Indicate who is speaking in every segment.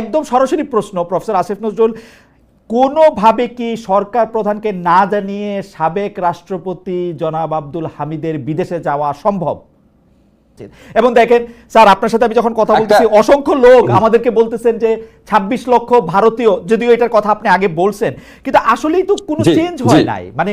Speaker 1: একদম সরাসরি প্রশ্ন প্রফেসর আসিফ নজরুল কোনোভাবে কি সরকার প্রধানকে না জানিয়ে সাবেক রাষ্ট্রপতি জনাব আব্দুল হামিদের বিদেশে যাওয়া সম্ভব? এবং দেখেন স্যার আপনার সাথে আমি যখন কথা বলতেছি অসংখ্য লোক আমাদেরকে বলতেছেন যে ২৬ লক্ষ ভারতীয় যদিও এটার কথা আপনি আগে বলছেন কিন্তু আসলেই তো কোনো চেঞ্জ হয় নাই। মানে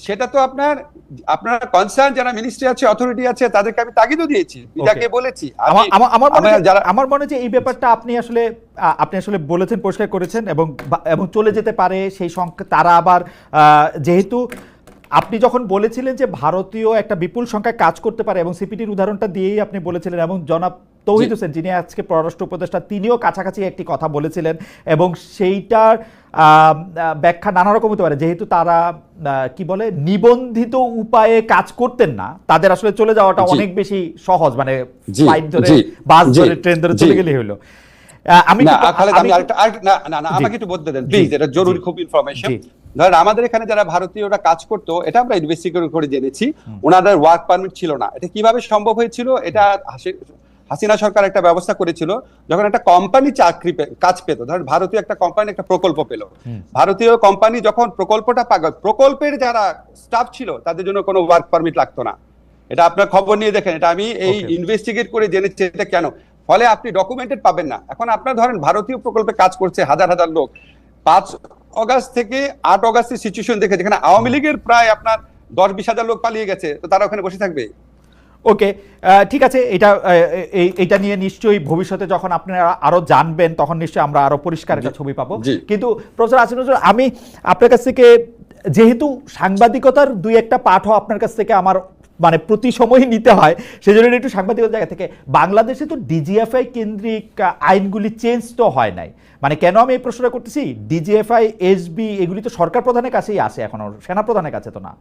Speaker 2: সেটা তো আপনার আপনার কনসার্ন যারা মিনিস্ট্রি আছে অথরিটি আছে তাদেরকে আমি তাগিদও দিয়েছি। বিদাকে বলেছি।
Speaker 1: আমার মনে হয়- আমার মনে যে এই ব্যাপারটা আপনি আসলে আপনি আসলে বলেছেন পরিষ্কার করেছেন এবং এবং চলে যেতে পারে সেই সংখ্যা তারা আবার আহ, যেহেতু আপনি যখন বলেছিলেন যে ভারতীয় একটা বিপুল সংখ্যায় কাজ করতে পারে এবং সিপিটির উদাহরণটা দিয়েই আপনি বলেছিলেন এবং জনাব তৌহিদ হোসেন যিনি আজকে পররাষ্ট্র উপদেষ্টা তিনিও কাছাকাছি একটি কথা বলেছিলেন এবং সেইটার ব্যাখ্যা নানা রকম হতে পারে। যেহেতু তারা আহ, কি বলে নিবন্ধিত উপায়ে কাজ করতেন না তাদের আসলে চলে যাওয়াটা অনেক বেশি সহজ মানে ফ্লাইট ধরে বাস ধরে ট্রেন ধরে চলে গেলেই হলো। আমি
Speaker 2: আরেকটা না না আমাকে একটু বলতে দেন প্লিজ এটা জরুরি খুব ইনফরমেশন ধরেন আমাদের এখানে যারা ভারতীয়রা কাজ করতো এটা আমরা ইনভেস্টিগেট করে জেনেছি। ওনাদের ওয়ার্ক পারমিট ছিল না। এটা কীভাবে সম্ভব হয়েছিল? এটা হাসিনা সরকার একটা ব্যবস্থা করেছিল যখন একটা কোম্পানি চাকরি কাজ পেত। ধরেন ভারতীয় একটা কোম্পানি একটা প্রকল্প পেল। ভারতীয় কোম্পানি যখন প্রকল্পটা পাগ প্রকল্পের যারা স্টাফ ছিল তাদের জন্য কোনো ওয়ার্ক পারমিট লাগতো না। এটা আপনার খবর নিয়ে দেখেন। এটা আমি এই ইনভেস্টিগেট করে জেনেছি এটা কেন? ফলে আপনি ডকুমেন্টেড পাবেন না। এখন আপনার ধরেন ভারতীয় প্রকল্পে কাজ করছে হাজার হাজার লোক। পাঁচ অগাস্ট থেকে আট অগাস্টের সিচুয়েশন দেখে যেখানে আওয়ামী লীগের প্রায় আপনার দশ বিশ হাজার লোক পালিয়ে গেছে তো তারা ওখানে বসে থাকবে?
Speaker 1: ওকে ঠিক আছে এটা এইটা নিয়ে নিশ্চয়ই ভবিষ্যতে যখন আপনারা আরও জানবেন তখন নিশ্চয়ই আমরা আরও পরিষ্কার একটা ছবি পাবো। কিন্তু প্রফেসর আসিফ নজরুল আমি আপনার কাছ থেকে যেহেতু সাংবাদিকতার দুই একটা পাঠও আপনার কাছ থেকে আমার মানে প্রতি সময়ই নিতে হয়। সেজন্য একটু সাংবাদিকতার জায়গা থেকে বাংলাদেশে তো ডিজিএফআই কেন্দ্রিক আইনগুলি চেঞ্জ তো হয় নাই। মানে কেন আমি এই প্রশ্নটা করতেছি? ডিজিএফআই এসবি এগুলি তো সরকার প্রধানের কাছেই আসে এখনও সেনা প্রধানের কাছে তো না।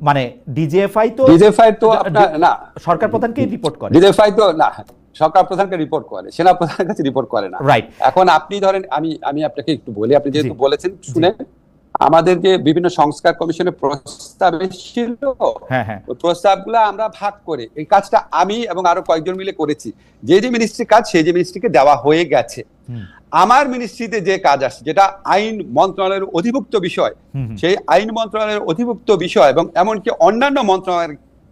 Speaker 1: মানে ডিজিএফআই তো
Speaker 2: ডিজেফাই তো না
Speaker 1: সরকার প্রধানকেই রিপোর্ট করে।
Speaker 2: ডিজেফাই তো না সরকার প্রধানকে রিপোর্ট করে সেনা প্রধানের কাছে রিপোর্ট করে না।
Speaker 1: রাইট
Speaker 2: এখন আপনি ধরেন আমি আমি আপনাকে একটু বলি আপনি যেহেতু বলেছেন শুনে আমাদের যে বিভিন্ন সংস্কার কমিশনের প্রস্তাব এসেছিল। প্রস্তাবগুলা প্রস্তাবগুলো আমরা ভাগ করে এই কাজটা আমি এবং আরও কয়েকজন মিলে করেছি। যে যে মিনিস্ট্রি কাজ সেই যে মিনিস্ট্রিকে দেওয়া হয়ে গেছে। আমার মিনিস্ট্রিতে যে কাজ আসছে যেটা আইন মন্ত্রণালয়ের অধিভুক্ত বিষয়। সেই আইন মন্ত্রণালয়ের অধিভুক্ত বিষয় এবং এমনকি অন্যান্য মন্ত্রণালয়ের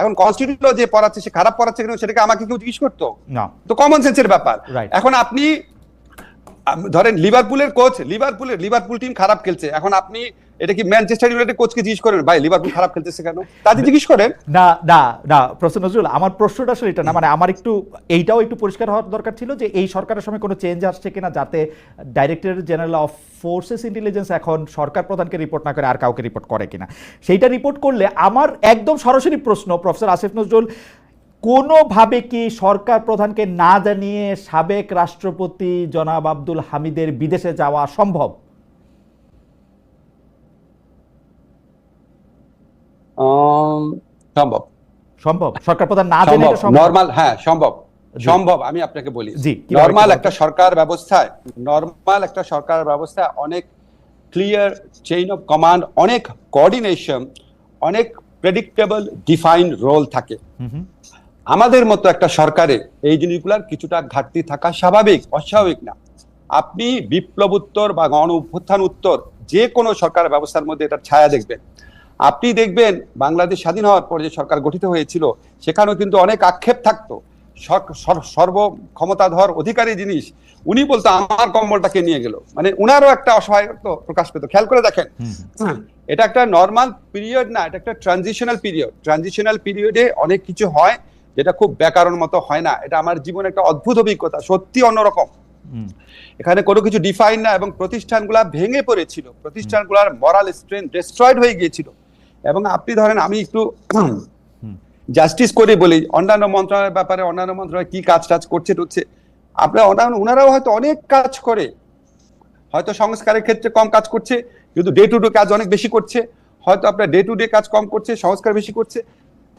Speaker 2: এখন কনস্টিটিউশন যে পড়াচ্ছে সে খারাপ পড়াচ্ছে কেন? সেটাকে আমাকে কেউ জিজ্ঞেস করতো।
Speaker 1: না।
Speaker 2: তো কমন সেন্সের ব্যাপার। এখন আপনি ধরেন লিভারপুলের কোচ লিভারপুলের লিভারপুল টিম খারাপ খেলছে। এখন আপনি এটা কি ম্যানচেস্টার ইউনাইটেড কোচকে জিজ্ঞেস করেন, ভাই লিভারপুল খারাপ খেলতেছে কেন? তাদের জিজ্ঞেস করেন।
Speaker 1: না না না, প্রশ্ন নজরুল, আমার প্রশ্নটা আসলে এটা না মানে আমার একটু, এইটাও একটু পরিষ্কার হওয়ার দরকার ছিল যে এই সরকারের সময় কোনো চেঞ্জ আসছে কিনা যাতে director general of forces intelligence এখন সরকার প্রধানকে রিপোর্ট না করে আর কাউকে রিপোর্ট করে কিনা। সেইটা রিপোর্ট করলে আমার একদম সরাসরি প্রশ্ন প্রফেসর আসিফ নজরুল কোনোভাবে কি সরকার প্রধানকে না জানিয়ে সাবেক রাষ্ট্রপতি জনাব আব্দুল হামিদের বিদেশে যাওয়া সম্ভব
Speaker 2: আম, সম্ভব।
Speaker 1: সম্ভব। সরকার প্রধান না জেনে
Speaker 2: সম্ভব।
Speaker 1: এটা সম্ভব?
Speaker 2: নর্মাল হ্যাঁ সম্ভব। সম্ভব আমি আপনাকে বলি।
Speaker 1: জি, কিভাবে-
Speaker 2: একটা সরকার ব্যবস্থায় নর্মাল একটা সরকার ব্যবস্থায় অনেক ক্লিয়ার চেইন অফ কমান্ড অনেক কোঅর্ডিনেশন অনেক প্রেডিক্টেবল ডিফাইন্ড রোল থাকে। আমাদের মতো একটা সরকারে এই জিনিসগুলোর কিছুটা ঘাটতি থাকা স্বাভাবিক অস্বাভাবিক না। আপনি বিপ্লব উত্তর বা গণ অভ্যুত্থান উত্তর যে কোনো সরকার ব্যবস্থার মধ্যে এটার ছায়া দেখবেন। আপনি দেখবেন বাংলাদেশ স্বাধীন হওয়ার পর যে সরকার গঠিত হয়েছিল সেখানেও কিন্তু অনেক আক্ষেপ থাকতো। সর- সর- সর্ব ক্ষমতাধর অধিকারী জিনিস উনি বলতো আমার কম্বলটাকে নিয়ে গেল। মানে উনারও একটা অসহায়ত্ব প্রকাশ পেত। খেয়াল করে দেখেন। এটা একটা নর্মাল পিরিয়ড না এটা একটা ট্রানজিশনাল পিরিয়ড ট্রানজিশনাল পিরিয়ডে অনেক কিছু হয় যেটা খুব ব্যাকরণ মতো হয় না। এটা আমার জীবনে একটা অদ্ভুত অভিজ্ঞতা সত্যি অন্যরকম। এখানে কোনো কিছু ডিফাইন না এবং প্রতিষ্ঠানগুলা ভেঙে পড়েছিল। প্রতিষ্ঠানগুলার মরাল স্ট্রেন্থ ডিস্ট্রয়েড হয়ে গিয়েছিল। এবং আপনি ধরেন আমি একটু জাস্টিস করে বলি অন্যান্য মন্ত্রণালয়ের ব্যাপারে অন্যান্য মন্ত্রণালয় কি কাজ টাজ করছে টুচ্ছে আপনার অন্যান্য ওনারাও হয়তো অনেক কাজ করে। হয়তো সংস্কারের ক্ষেত্রে কম কাজ করছে কিন্তু ডে টু ডে কাজ অনেক বেশি করছে। হয়তো আপনার ডে টু ডে কাজ কম করছে সংস্কার বেশি করছে।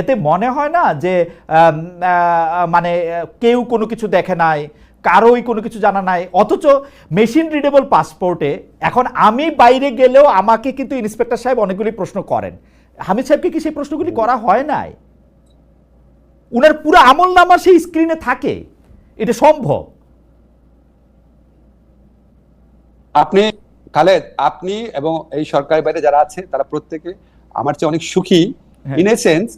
Speaker 1: এতে মনে হয় না যে মানে কেউ কোনো কিছু দেখে নাই কারোই কোনো কিছু জানা নাই অথচ মেশিন রিডেবল পাসপোর্টে এখন আমি বাইরে গেলেও আমাকে কিন্তু ইন্সপেক্টর সাহেব অনেকগুলি প্রশ্ন করেন। হামিদ সাহেবকে কি সেই প্রশ্নগুলি করা হয় নাই? উনার পুরো আমল নামা সেই স্ক্রিনে থাকে। এটা সম্ভব?
Speaker 2: আপনি খালেদ আপনি এবং এই সরকারের বাইরে যারা আছে তারা প্রত্যেকে আমার চেয়ে অনেক সুখী। ইন এ সেন্স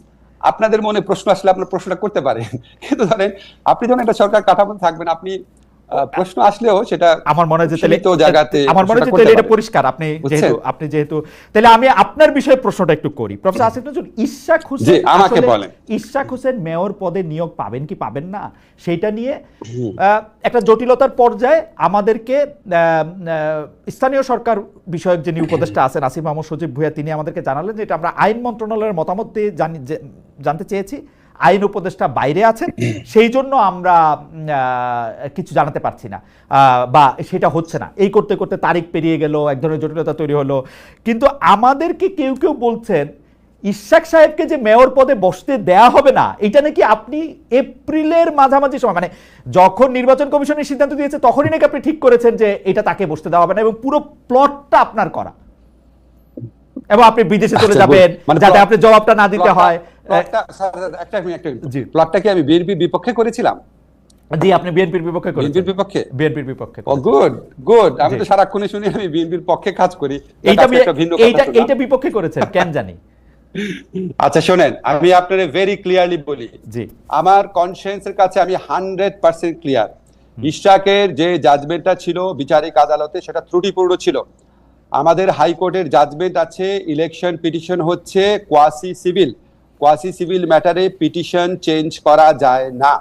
Speaker 2: আপনাদের মনে প্রশ্ন আসলে আপনার প্রশ্নটা করতে পারেন কিন্তু ধরেন, আপনি যখন একটা সরকার কাঠামো থাকবেন, আপনি প্রশ্ন আসলেও সেটা
Speaker 1: আমার মনে হয় তাহলে
Speaker 2: জায়গাতে
Speaker 1: আমার মনে হয় তাহলে এটা পরিষ্কার। আপনি যেহেতু আপনি যেহেতু তাহলে আমি আপনার বিষয়ে প্রশ্নটা একটু করি। প্রফেসর আসিফ নজরুল ইশাক হোসেন
Speaker 2: আমাকে বলেন।
Speaker 1: ইশাক হোসেন মেয়র পদে নিয়োগ পাবেন কি পাবেন না সেইটা নিয়ে একটা জটিলতার পর্যায়ে আমাদেরকে স্থানীয় সরকার বিষয়ক যিনি উপদেষ্টা আছেন আসিফ মাহমুদ সজীব ভুইয়া তিনি আমাদেরকে জানালেন যে এটা আমরা আইন মন্ত্রণালয়ের মতামত দিয়ে জানি জানতে চেয়েছি। আইন উপদেষ্টা বাইরে আছেন সেই জন্য আমরা কিছু জানাতে পারছি না। বা সেটা হচ্ছে না। এই করতে করতে তারিখ পেরিয়ে গেল এক ধরনের জটিলতা তৈরি হলো। কিন্তু আমাদেরকে কেউ কেউ বলছেন ইশাক সাহেবকে যে মেয়র পদে বসতে দেয়া হবে না এটা নাকি আপনি এপ্রিলের মাঝামাঝি সময় মানে যখন নির্বাচন কমিশনের সিদ্ধান্ত দিয়েছে তখনই নাকি আপনি ঠিক করেছেন যে এটা তাকে বসতে দেওয়া হবে না এবং পুরো প্লটটা আপনার করা। এবং আপনি বিদেশে চলে
Speaker 2: আচ্ছা,
Speaker 1: যাবেন
Speaker 2: মানে
Speaker 1: যাতে আপনি জবাবটা না দিতে হয়।
Speaker 2: একটা মিনিট, একটা
Speaker 1: জি।
Speaker 2: প্লটটা কি আমি বিএনপির বিপক্ষে করেছিলাম?
Speaker 1: জি আপনি বিএনপির বিপক্ষে করেছেন।
Speaker 2: বিএনপির বিপক্ষে?
Speaker 1: বিএনপির বিপক্ষে
Speaker 2: ও গুড গুড আমি তো সারাক্ষণে শুনি আমি বিএনপির পক্ষে কাজ করি।
Speaker 1: এইটা
Speaker 2: আজকে একটা ভিন্ন কথা
Speaker 1: এইটা এইটা বিপক্ষে করেছেন কেন জানি।
Speaker 2: আচ্ছা শোনেন আমি আপনাদের ভেরি ক্লিয়ারলি বলি।
Speaker 1: জি।
Speaker 2: আমার কনসিয়েন্সের কাছে আমি হান্ড্রেড পার্সেন্ট ক্লিয়ার ইশাকের যে জাজমেন্টটা ছিল বিচারিক আদালতে সেটা ত্রুটিপূর্ণ ছিল। আমাদের হাইকোর্টের জাজমেন্ট আছে ইলেকশন পিটিশন হচ্ছে কোয়াসি সিভিল কোয়াসি সিভিল ম্যাটারে পিটিশন চেঞ্জ করা যায় না।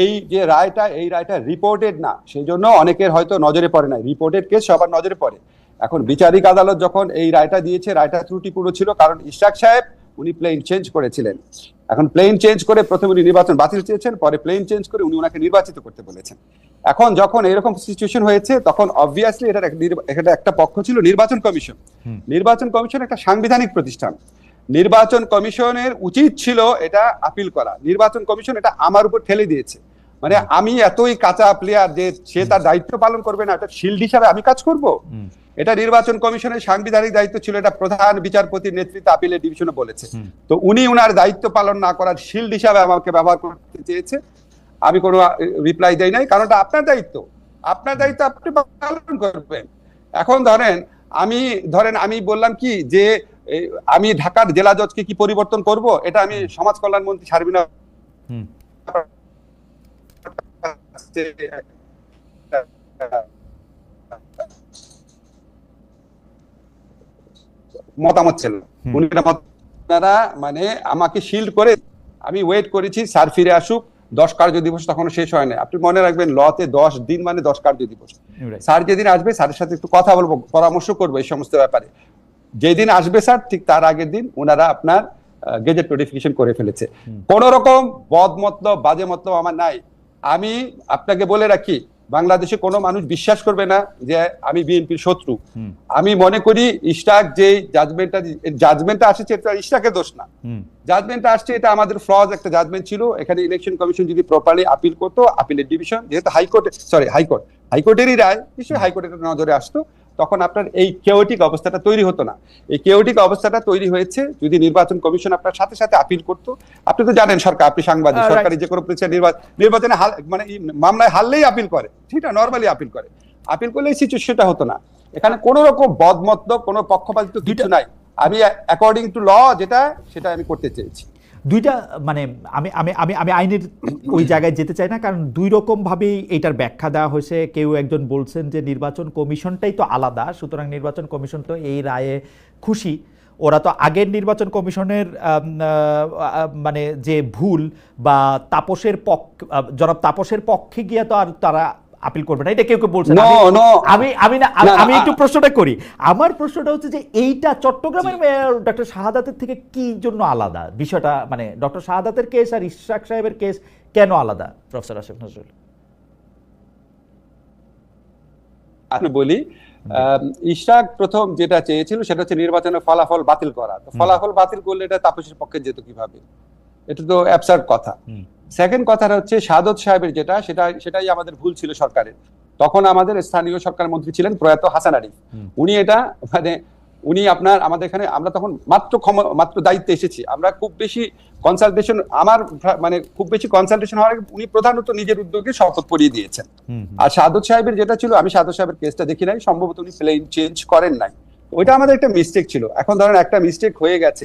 Speaker 2: এই যে রায়টা এই রায়টা রিপোর্টেড না সেই জন্য অনেকের হয়তো নজরে পড়ে না রিপোর্টেড কেস সবার নজরে পড়ে। এখন বিচারিক আদালত যখন এই রায়টা দিয়েছে রায়টা ত্রুটিপূর্ণ ছিল কারণ ইশাক সাহেব উনি প্লেন চেঞ্জ করেছিলেন। এখন প্লেন চেঞ্জ করে প্রথমে উনি নির্বাচন বাতিল চেয়েছেন পরে প্লেন চেঞ্জ করে উনি ওনাকে নির্বাচিত করতে বলেছেন। এখন যখন এরকম সিচুয়েশন হয়েছে তখন অবভিয়াসলি এটা এটা একটা পক্ষ ছিল নির্বাচন কমিশন। নির্বাচন কমিশন একটা সাংবিধানিক প্রতিষ্ঠান। নির্বাচন কমিশনের উচিত ছিল এটা আপিল করা। নির্বাচন কমিশন এটা আমার উপর ঠেলে দিয়েছে। মানে আমি এতই কাঁচা প্লেয়ার যে সে তার দায়িত্ব পালন করবে না এটা শিল্ড হিসাবে আমি কাজ করব? এটা নির্বাচন কমিশনের সাংবিধানিক দায়িত্ব ছিল এটা প্রধান বিচারপতির নেতৃত্বে আপিলের ডিভিশনে বলেছে। তো উনি উনার দায়িত্ব পালন না করার শিল্ড হিসাবে আমাকে ব্যবহার করতে চেয়েছে। আমি কোনো রিপ্লাই দেই নাই কারণ এটা আপনার দায়িত্ব। আপনার দায়িত্ব আপনি পালন করবেন। এখন ধরেন আমি ধরেন আমি বললাম কি যে আমি ঢাকার জেলা জজকে কি পরিবর্তন করব? এটা আমি সমাজ কল্যাণ মন্ত্রী সার্বিনা। মতামত ছিল। উনি আপনারা মানে আমাকে শিল্ড করে আমি ওয়েট করেছি স্যার ফিরে আসুক দশ কার্য দিবস তখনো শেষ হয় না আপনি মনে রাখবেন লতে দশ দিন মানে দশ কার্য দিবস। স্যার যেদিন আসবে স্যারের সাথে একটু কথা বলব পরামর্শ করব এই সমস্ত ব্যাপারে। যেদিন আসবে স্যার ঠিক তার আগের দিন ওনারা আপনার গেজেট নোটিফিকেশন করে ফেলেছে। কোন রকম বদ মতলব বাজে মতলব আমার নাই। আমি আপনাকে বলে রাখি বাংলাদেশে কোনো মানুষ বিশ্বাস করবে না যে আমি বিএনপির শত্রু। আমি মনে করি ইস্টাক যে জাজমেন্টটা জাজমেন্টটা আসছে এটা ইস্টাকের দোষ না। জাজমেন্টটা আসছে এটা আমাদের ফ্লজ একটা জাজমেন্ট ছিল। এখানে ইলেকশন কমিশন যদি প্রপারলি আপিল করতো আপিলের ডিভিশন যেহেতু high court sorry high court হাইকোর্টেরই রায় নিশ্চয়ই হাইকোর্টের নজরে আসতো। তখন আপনার এই কেওটিক অবস্থাটা তৈরি হতো না। এই কেওটিক অবস্থাটা তৈরি হয়েছে যদি নির্বাচন কমিশন আপনার সাথে সাথে আপিল করতো। আপনি তো জানেন সরকার আপনি সাংবাদিক সরকারি যে কোনো প্রতিষ্ঠান নির্বাচন নির্বাচনে মানে মামলায় হারলেই আপিল করে। ঠিক না নর্মালি আপিল করে। আপিল করলে এই সিচুয়েশনটা হতো না। এখানে কোন রকম বদমত কোনো পক্ষপাতিত্ব কিছু নাই। আমি অ্যাকর্ডিং টু ল যেটা সেটা আমি করতে চেয়েছি।
Speaker 1: দুইটা মানে আমি আমি আমি আমি আইনের ওই জায়গায় যেতে চাই না, কারণ দুই রকম ভাবেই এটার ব্যাখ্যা দেওয়া হয়েছে। কেউ একজন বলছেন যে নির্বাচন কমিশনটাই তো আলাদা, সুতরাং নির্বাচন কমিশন তো এই রায়ে খুশি। ওরা তো আগের নির্বাচন কমিশনের মানে যে ভুল বা তাপসের পক্ষ জনাব তাপসের পক্ষে গিয়ে তো আর তারা আপিল করবে না। এটা কেউ কেউ বলছে. আমি আমি না আমি- একটু প্রশ্নটা করি। আমার প্রশ্নটা হচ্ছে যে এইটা চট্টগ্রামের মেয়র ডক্টর শাহাদাতের থেকে কি জন্য আলাদা? বিষয়টা মানে ডক্টর শাহাদাতের কেস আর ইশরাক সাহেবের কেস কেন আলাদা? প্রফেসর আসিফ নজরুল।
Speaker 2: আমি বলি আম, ইশরাক প্রথম যেটা চেয়েছিল সেটা হচ্ছে নির্বাচনের ফলাফল বাতিল করা। তো ফলাফল বাতিল করলে এটা তাপসের পক্ষে যেত কীভাবে? এটা তো অ্যাবসার্ড কথা। সেকেন্ড কথাটা হচ্ছে সাদত সাহেবের যেটা সেটা সেটাই আমাদের ভুল ছিল সরকারের। তখন আমাদের স্থানীয় সরকার মন্ত্রী ছিলেন প্রয়াত হাসান আরিফ। উনি এটা মানে উনি আপনার আমাদের এখানে আমরা তখন মাত্র মাত্র দায়িত্বে এসেছি। আমরা খুব বেশি কনসালটেশন আমার মানে খুব বেশি কনসালটেশন হওয়ার আগে উনি প্রধানত নিজের উদ্যোগে শপথ পড়িয়ে দিয়েছেন। আর সাদত সাহেবের যেটা ছিল আমি সাদত সাহেবের কেসটা দেখি নাই সম্ভবত উনি প্লেন চেঞ্জ করেন নাই। ওইটা আমাদের একটা মিস্টেক ছিল। এখন ধরেন একটা মিস্টেক হয়ে গেছে।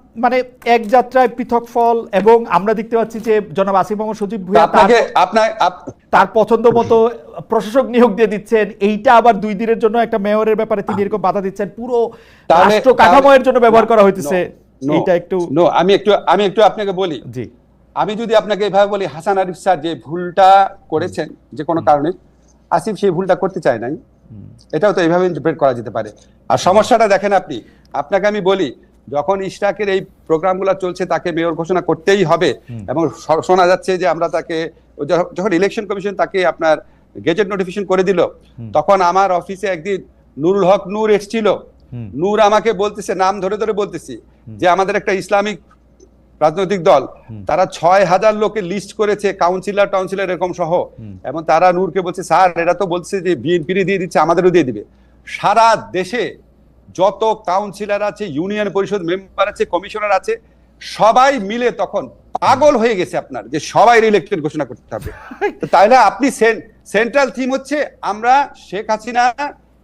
Speaker 1: মানে এক যাত্রায় পৃথক ফল এবং আমরা দেখতে পাচ্ছি যে জনাব আসিফ মোহাম্মদ সজীব ভুইয়া
Speaker 2: আপনাকে আপনার
Speaker 1: তার পছন্দ মতো প্রশাসক নিয়োগ দিয়ে দিচ্ছেন। এইটা আবার দুই দিনের জন্য একটা মেয়রের ব্যাপারে তিনি এরকম বাধা দিচ্ছেন। পুরো রাষ্ট্র কাঠামোয়ের জন্য ব্যবহার করা হইতেছে। এটা একটু
Speaker 2: no, আমি একটু আমি একটু আপনাকে বলি।
Speaker 1: জি।
Speaker 2: আমি যদি আপনাকে এভাবে বলি হাসান আরিফ স্যার যে ভুলটা করেছেন যে কোনো কারণে আসিফ সেই ভুলটা করতে চায় নাই। এটাও তো এইভাবে ইন্টারপ্রেট করা যেতে পারে। আর সমস্যাটা দেখেন আপনি। আপনাকে আমি বলি যখন ইশরাকের এই প্রোগ্রামগুলো চলছে তাকে মেয়র ঘোষণা করতেই হবে। এবং শোনা যাচ্ছে যে আমরা তাকে যখন ইলেকশন কমিশন তাকে আপনার গেজেট নোটিফিকেশন করে দিল তখন আমার অফিসে একদিন নুরুল হক নূর এসেছিল। নূর আমাকে বলতেছে নাম ধরে ধরে বলতেছি যে আমাদের একটা ইসলামিক রাজনৈতিক দল তারা ছয় হাজার লোকে লিস্ট করেছে কাউন্সিলর টাউন্সিলর এরকম সহ। এবং তারা নূরকে বলছে স্যার এরা তো বলছে যে বিএনপি দিয়ে দিচ্ছে আমাদেরও দিয়ে দিবে। সারা দেশে যত কাউন্সিলর আছে ইউনিয়ন পরিষদ মেম্বার আছে কমিশনার আছে সবাই মিলে তখন পাগল হয়ে গেছে আপনার যে সবাই ইলেকটেড ঘোষণা করতে হবে। তাহলে আপনি সেন্ট্রাল থিম হচ্ছে আমরা শেখ হাসিনা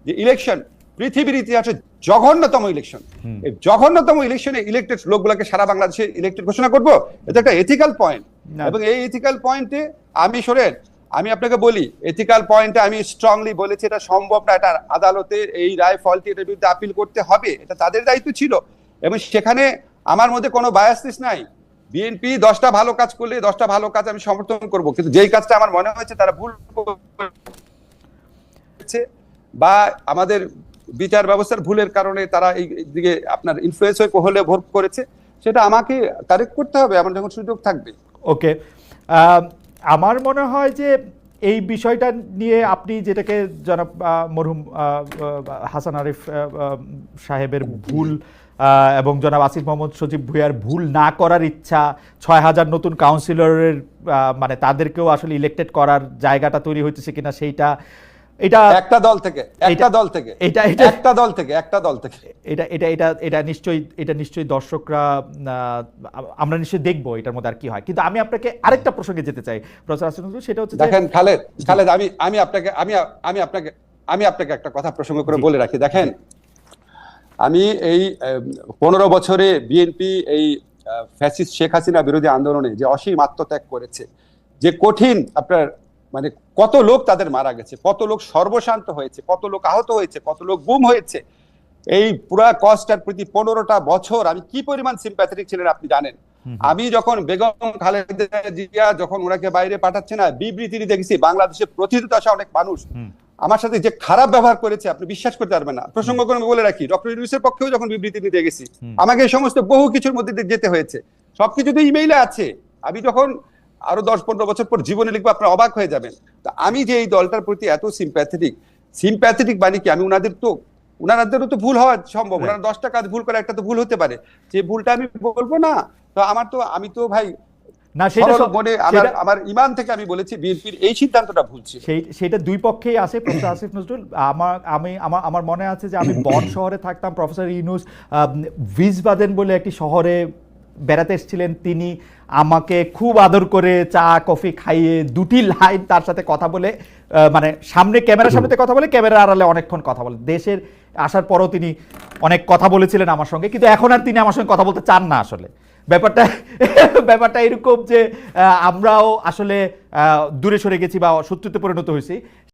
Speaker 2: যে ইলেকশন পৃথিবীর ইতিহাসে জঘন্যতম ইলেকশন এই জঘন্যতম ইলেকশনে ইলেক্টেড লোকগুলোকে সারা বাংলাদেশে ইলেক্টেড ঘোষণা করব এটা একটা এথিক্যাল পয়েন্ট এবং এই এথিক্যাল পয়েন্টে আমি শোনেন আমি আপনাকে বলি এথিক্যাল পয়েন্টে আমি স্ট্রংলি বলেছি, এটা সম্ভব না, এটা আদালতে এই রায় ফলটি এটার বিরুদ্ধে আপিল করতে হবে, এটা তাদের দায়িত্ব ছিল। এবং সেখানে আমার মধ্যে কোনো বায়াসিস নাই। বিএনপি দশটা ভালো কাজ করলে দশটা ভালো কাজ আমি সমর্থন করব, কিন্তু যেই কাজটা আমার মনে হয়েছে তারা ভুল বা আমাদের বিচার ব্যবস্থার ভুলের কারণে তারা এই দিকে আপনার ইনফ্লুয়েন্স হয়ে হলে ভোট করেছে, সেটা আমাকে কারেক্ট করতে হবে, আমার যখন সুযোগ থাকবে।
Speaker 1: ওকে আমার মনে হয় যে এই বিষয়টা নিয়ে আপনি যেটাকে জনাব মরহুম হাসান আরিফ সাহেবের ভুল এবং জনাব আসিফ মোহাম্মদ সজীব ভুইয়ার ভুল না করার ইচ্ছা, ছয় হাজার নতুন কাউন্সিলরের মানে তাদেরকেও আসলে ইলেক্টেড করার জায়গাটা তৈরি হইতেছে কিনা সেইটা এটা
Speaker 2: একটা দল থেকে একটা দল থেকে
Speaker 1: এটা- এটা-
Speaker 2: একটা দল থেকে একটা দল থেকে।
Speaker 1: এটা এটা এটা এটা নিশ্চয়ই এটা নিশ্চয়ই দর্শকরা আমরা নিশ্চয়ই দেখব এটার মধ্যে আর কি হয়। কিন্তু আমি আপনাকে আরেকটা প্রসঙ্গে যেতে চাই প্রফেসর আসিফ সেটা হচ্ছে
Speaker 2: দেখেন খালেদ খালেদ আমি আমি আপনাকে আমি আমি আপনাকে আমি আপনাকে একটা কথা প্রসঙ্গ করে বলে রাখি। দেখেন আমি এই পনেরো বছরে বিএনপি এই ফ্যাসিস্ট শেখ হাসিনা বিরোধী আন্দোলনে যে অসীম আত্মত্যাগ করেছে যে কঠিন আপনার মানে কত লোক তাদের মারা গেছে কত লোক সর্বশান্ত হয়েছে কত লোক আহত হয়েছে কত লোক গুম হয়েছে। এই পুরা কস্টার প্রতি পনেরোটা বছর আমি কি পরিমাণ সিম্প্যাথেটিক ছিলেন আপনি জানেন? আমি যখন বেগম খালেদা জিয়া যখন ওনাকে বাইরে পাঠাচ্ছে না বিবৃতি দেখেছি বাংলাদেশের প্রতিনিধিত আসা অনেক মানুষ। আমার সাথে যে খারাপ ব্যবহার করেছে আপনি বিশ্বাস করতে পারবেন না। প্রসঙ্গ করে বলে রাখি ডক্টর ইউনুসের পক্ষেও যখন বিবৃতি দিতে গেছি আমাকে এই সমস্ত বহু কিছুর মধ্যে যেতে হয়েছে। সবকিছু তো ইমেইলে আছে। আমি যখন আরও দশ পনেরো বছর পর জীবনে লিখব আপনার অবাক হয়ে যাবেন। তা আমি যে এই দলটার প্রতি এত সিম্প্যাথেটিক সিম্প্যাথেটিক মানে কি? আমি ওনাদের তো ওনাদেরও তো ভুল হওয়া সম্ভব। ওনারা দশটা কাজ ভুল করে একটা তো ভুল হতে পারে। যে ভুলটা আমি বলব না তো আমার তো আমি তো ভাই
Speaker 1: না সেটা
Speaker 2: মনে আমার আমার ইমান থেকে আমি বলেছি বিএনপির এই সিদ্ধান্তটা ভুল ছিল।
Speaker 1: সেটা দুই পক্ষেই আছে প্রফেসর আসিফ নজরুল। আমার আমি আমার আমার মনে আছে যে আমি বন শহরে থাকতাম প্রফেসর ইউনুস ভিজবাদেন বলে একটি শহরে বেড়াতে এসেছিলেন তিনি। আমাকে খুব আদর করে চা, কফি খাইয়ে দুটি লাইন তার সাথে কথা বলে মানে সামনে ক্যামেরার সামনে কথা বলে, ক্যামেরার আড়ালে অনেকক্ষণ কথা বলে। দেশের আসার পরও তিনি অনেক কথা বলেছিলেন আমার সঙ্গে, কিন্তু এখন আর তিনি আমার সঙ্গে কথা বলতে চান না আসলে। ব্যাপারটা ব্যাপারটা এরকম যে আমরাও আসলে দূরে সরে গেছি বা শত্রুতে পরিণত হয়েছি।